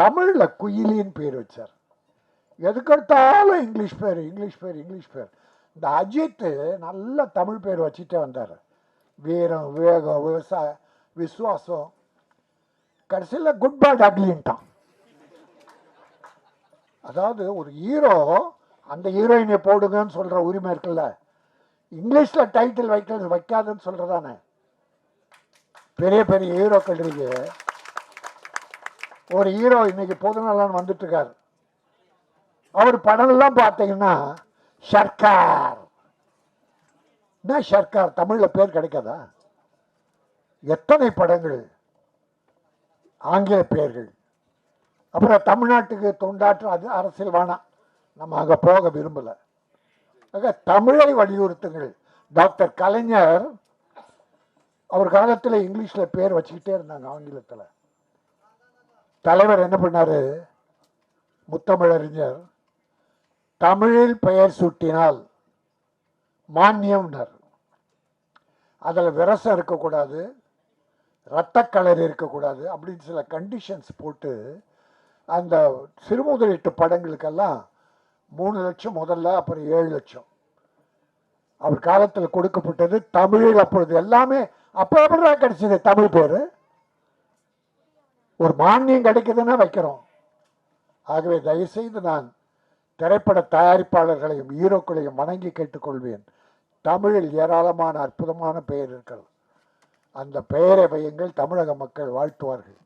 தமிழில் குயிலின்னு பேர் வச்சார். எதுக்கெடுத்தாலும் இங்கிலீஷ் பேர் இங்கிலீஷ் பேர் இங்கிலீஷ் பேர். இந்த அஜித்து நல்ல தமிழ் பேர் வச்சுட்டே வந்தார். வீரம் விவேகம் விவசாய விசுவாசம். கடைசியில் குட் பேட் அக்லின்ட்டான் அதாவது ஒரு ஹீரோ அந்த ஹீரோயினை போடுங்கன்னு சொல்கிற உரிமை இருக்குல்ல. இங்கிலீஷில் டைட்டில் வைக்க வைக்காதுன்னு சொல்கிறதானே பெரிய பெரிய ஹீரோக்கள் இருக்குது ஒரு ஹீரோ இன்னைக்கு பொதுநலன் வந்துட்டு இருக்காரு அவர் படம்லாம் பார்த்தீங்கன்னா சர்க்கார் என்ன சர்க்கார் தமிழில் பேர் கிடைக்காதா? எத்தனை படங்கள்? ஆங்கில பெயர்கள் அப்புறம் தமிழ்நாட்டுக்கு தொண்டாற்ற அது அரசியல் வேணாம் நம்ம அங்கே போக விரும்பலை. ஆக தமிழை வலியுறுத்துங்கள். டாக்டர் கலைஞர் அவர் காலத்தில் இங்கிலீஷில் பேர் வச்சுக்கிட்டே இருந்தாங்க ஆங்கிலத்தில். தலைவர் என்ன பண்ணார்? முத்தமிழறிஞர். தமிழில் பெயர் சூட்டினால் மானியம்னர் அதில் விரசம் இருக்கக்கூடாது ரத்தக் கலர் இருக்கக்கூடாது அப்படின்னு சில கண்டிஷன்ஸ் போட்டு அந்த சிறுமுதலீட்டு படங்களுக்கெல்லாம் மூணு லட்சம் முதல்ல அப்புறம் ஏழு லட்சம். அவர் காலத்தில் கொடுக்கப்பட்டது தமிழில் அப்பொழுது எல்லாமே அப்போ எப்படிதான் கிடைச்சது தமிழ் பேர். ஒரு மானியம் கிடைக்குதுன்னா வைக்கிறோம். ஆகவே தயவுசெய்து நான் திரைப்பட தயாரிப்பாளர்களையும் ஹீரோக்களையும் வணங்கி கேட்டுக்கொள்வேன். தமிழில் ஏராளமான அற்புதமான பெயர் இருக்கிறது. அந்த பெயரை வையுங்கள் தமிழக மக்கள் வாழ்த்துவார்கள்.